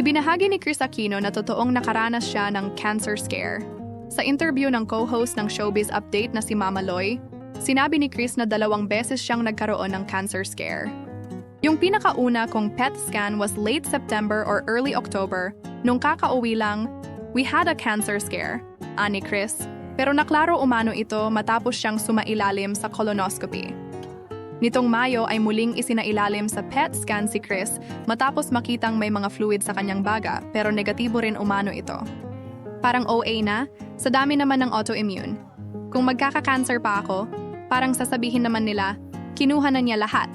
Ibinahagi ni Chris Aquino na totoong nakaranas siya ng cancer scare. Sa interview ng co-host ng Showbiz Update na si Mama Loy, sinabi ni Chris na dalawang beses siyang nagkaroon ng cancer scare. Yung pinakauna kong PET scan was late September or early October, nung kakauwi lang, we had a cancer scare, ani Chris. Pero naklaro umano ito matapos siyang sumailalim sa colonoscopy. Nitong Mayo ay muling isinailalim sa PET scan si Chris matapos makitang may mga fluid sa kanyang baga pero negatibo rin umano ito. Parang OA na, sa dami naman ng autoimmune. Kung magkaka-cancer pa ako, parang sasabihin naman nila, kinuha na niya lahat,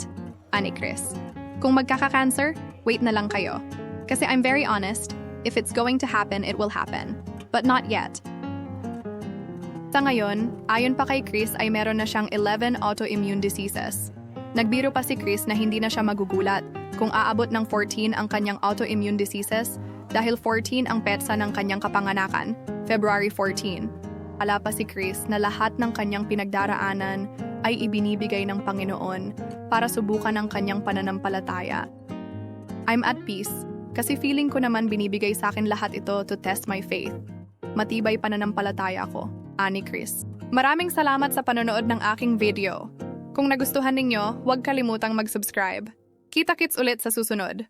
ani Chris. Kung magkaka-cancer, wait na lang kayo. Kasi I'm very honest, if it's going to happen, it will happen. But not yet. Sa ngayon, ayon pa kay Chris ay meron na siyang 11 autoimmune diseases. Nagbiro pa si Chris na hindi na siya magugulat kung aabot ng 14 ang kanyang autoimmune diseases dahil 14 ang petsa ng kanyang kapanganakan, February 14. Ala pa si Chris na lahat ng kanyang pinagdaraanan ay ibinibigay ng Panginoon para subukan ang kanyang pananampalataya. I'm at peace kasi feeling ko naman binibigay sa akin lahat ito to test my faith. Matibay pananampalataya ko, ani Chris. Maraming salamat sa panonood ng aking video. Kung nagustuhan ninyo, huwag kalimutang mag-subscribe. Kita-kits ulit sa susunod.